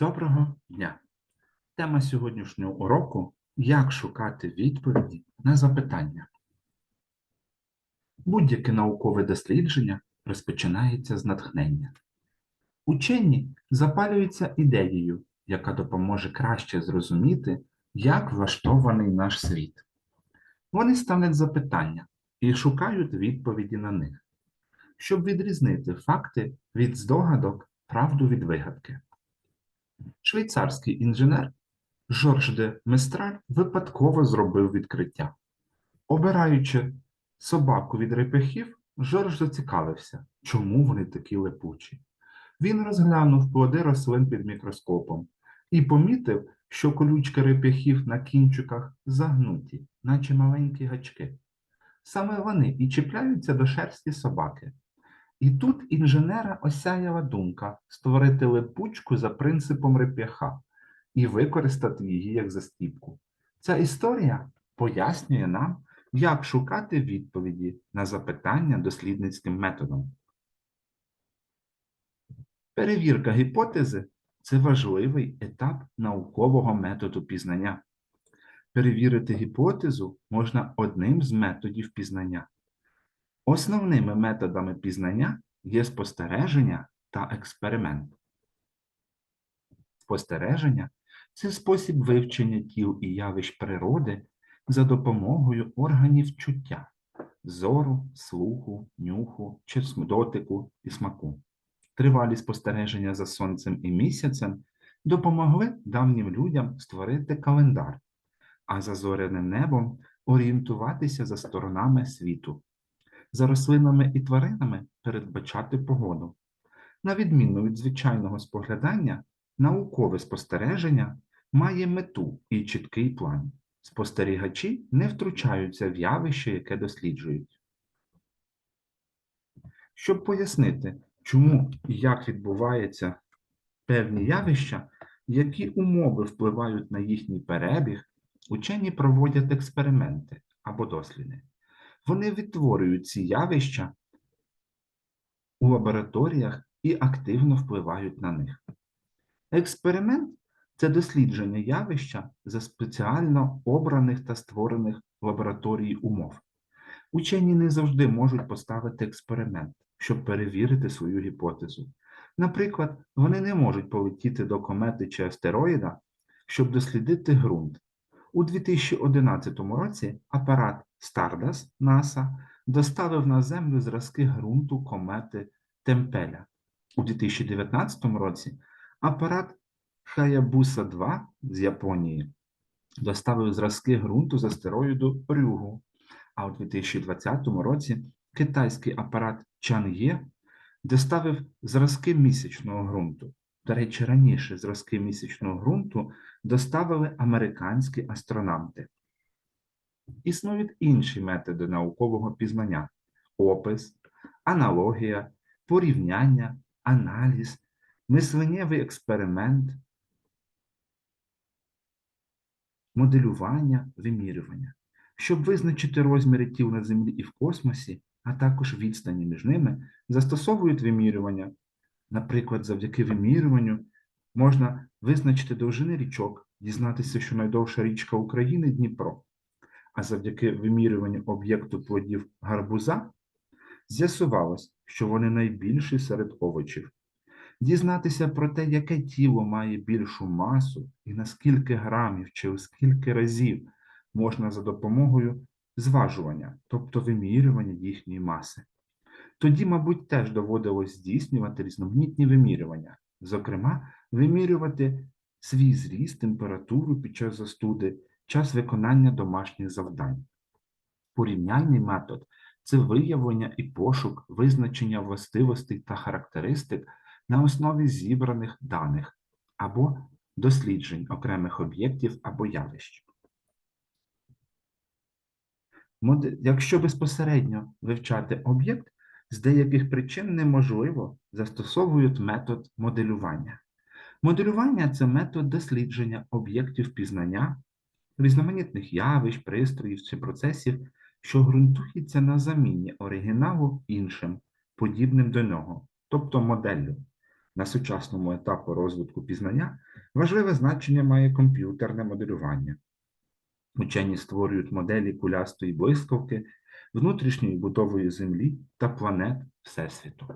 Доброго дня! Тема сьогоднішнього уроку як шукати відповіді на запитання. Будь-яке наукове дослідження розпочинається з натхнення. Учені запалюються ідеєю, яка допоможе краще зрозуміти, як влаштований наш світ. Вони ставлять запитання і шукають відповіді на них, щоб відрізнити факти від здогадок, правду від вигадки. Швейцарський інженер Жорж де Местраль випадково зробив відкриття. Обираючи собаку від репехів, Жорж зацікавився, чому вони такі липучі. Він розглянув плоди рослин під мікроскопом і помітив, що колючки реп'яхів на кінчиках загнуті, наче маленькі гачки. Саме вони і чіпляються до шерсті собаки. І тут інженера осяяла думка створити липучку за принципом реп'яха і використати її як застіпку. Ця історія пояснює нам, як шукати відповіді на запитання дослідницьким методом. Перевірка гіпотези це важливий етап наукового методу пізнання. Перевірити гіпотезу можна одним з методів пізнання. Основними методами пізнання є спостереження та експеримент. Спостереження це спосіб вивчення тіл і явищ природи за допомогою органів чуття зору, слуху, нюху, дотику і смаку. Тривалі спостереження за сонцем і місяцем допомогли давнім людям створити календар, а за зоряним небом орієнтуватися за сторонами світу за рослинами і тваринами передбачати погоду. На відміну від звичайного споглядання, наукове спостереження має мету і чіткий план. Спостерігачі не втручаються в явище, яке досліджують. Щоб пояснити, чому і як відбуваються певні явища, які умови впливають на їхній перебіг, учені проводять експерименти або досліди. Вони відтворюють ці явища у лабораторіях і активно впливають на них. Експеримент це дослідження явища за спеціально обраних та створених в лабораторії умов. Учені не завжди можуть поставити експеримент, щоб перевірити свою гіпотезу. Наприклад, вони не можуть полетіти до комети чи астероїда, щоб дослідити ґрунт. У 2011 році апарат Stardust NASA доставив на Землю зразки ґрунту комети Темпеля. У 2019 році апарат Hayabusa 2 з Японії доставив зразки ґрунту з астероїду Рюгу. А у 2020 році китайський апарат Чан'є доставив зразки місячного ґрунту. До речі, раніше зразки місячного ґрунту доставили американські астронавти. Існують інші методи наукового пізнання: опис, аналогія, порівняння, аналіз, мисленнєвий експеримент, моделювання, вимірювання. Щоб визначити розміри тіл на Землі і в космосі, а також відстані між ними, застосовують вимірювання. Наприклад, завдяки вимірюванню можна визначити довжини річок, дізнатися, що найдовша річка України Дніпро. А завдяки вимірюванню об'єкту плодів гарбуза з'ясувалось, що вони найбільші серед овочів. Дізнатися про те, яке тіло має більшу масу і на скільки грамів чи у скільки разів можна за допомогою зважування, тобто вимірювання їхньої маси. Тоді, мабуть, теж доводилось здійснювати різноманітні вимірювання, зокрема, вимірювати свій зріст, температуру під час застуди, час виконання домашніх завдань. Порівняльний метод це виявлення і пошук визначення властивостей та характеристик на основі зібраних даних або досліджень окремих об'єктів або явищ. Якщо безпосередньо вивчати об'єкт, з деяких причин неможливо застосовують метод моделювання. Моделювання це метод дослідження об'єктів пізнання, різноманітних явищ, пристроїв чи процесів, що ґрунтуються на заміні оригіналу іншим, подібним до нього, тобто моделлю. На сучасному етапу розвитку пізнання важливе значення має комп'ютерне моделювання. Учені створюють моделі кулястої блискавки, внутрішньої будової Землі та планет Всесвіту.